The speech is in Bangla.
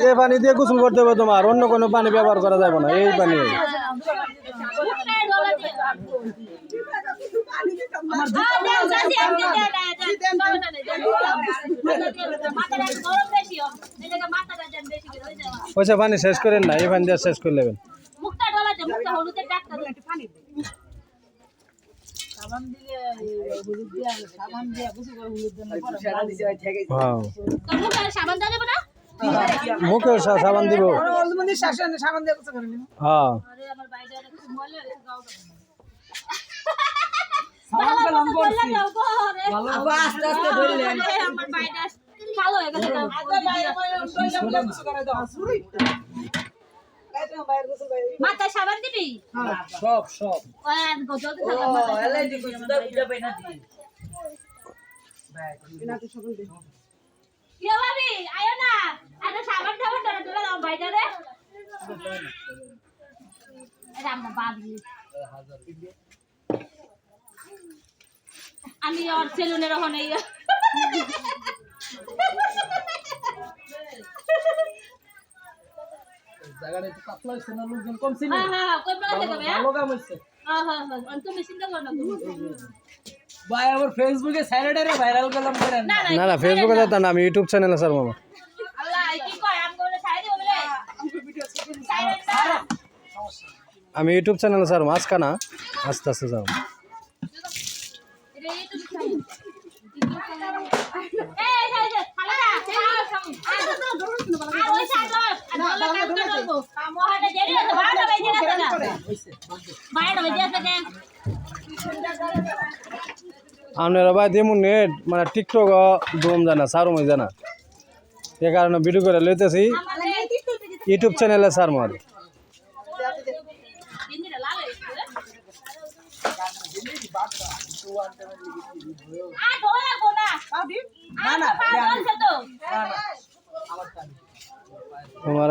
এই পানি দিয়ে গোসল করতে হবে তোমার অন্য কোনো পানি ব্যবহার করা যাবে না এই পানি পয়সা পানি শেষ করেন না এই পানি দিয়ে শেষ করে নেবেন। মুখে সাবান দিব। হ্যাঁ। আস্তে আস্তে মাথায় সাবান দিবি সব সব। ইয়ে আয়ো না। সাবান দাও বাইরে রে। বাবলি। আমি ওর সেলুনের ওখানে জায়গাটা একটু পাতলা হয়েছে না লোকজন কম ছিল হ্যাঁ, হ্যাঁ, কই বেলা থেকে ভালো কাম হয়েছে হ্যাঁ, হ্যাঁ, হ্যাঁ, আর তুমি চিন্তা না ভাই আবার ফেসবুকে স্যানিটারি ভাইরাল করলাম না, না, না না ফেসবুকে না আমি ইউটিউব চ্যানেলে স্যার মামা আল্লাহ, কি কয়? আমি বলে সাইড বলে? আমি ইউটিউব চ্যানেলে স্যার না আস্তে আস্তে যাও এটা এই, এই, এই, এই, খালাটা, আর, আর ওই সাইড লও, আর বললে কাজ করে দেবো। মহাটা দেরি হয়েছে, বারোটা বেজে গেছে না। বারোটা বেজে গেছে যে। আপনারা ভাই দেমুন নেট মানে টিকটক দম জানা সারও মই জানা। এ কারণে ভিডিও করে লইতেছি। ইউটিউব চ্যানেলে স্যার মার হয়ে আমার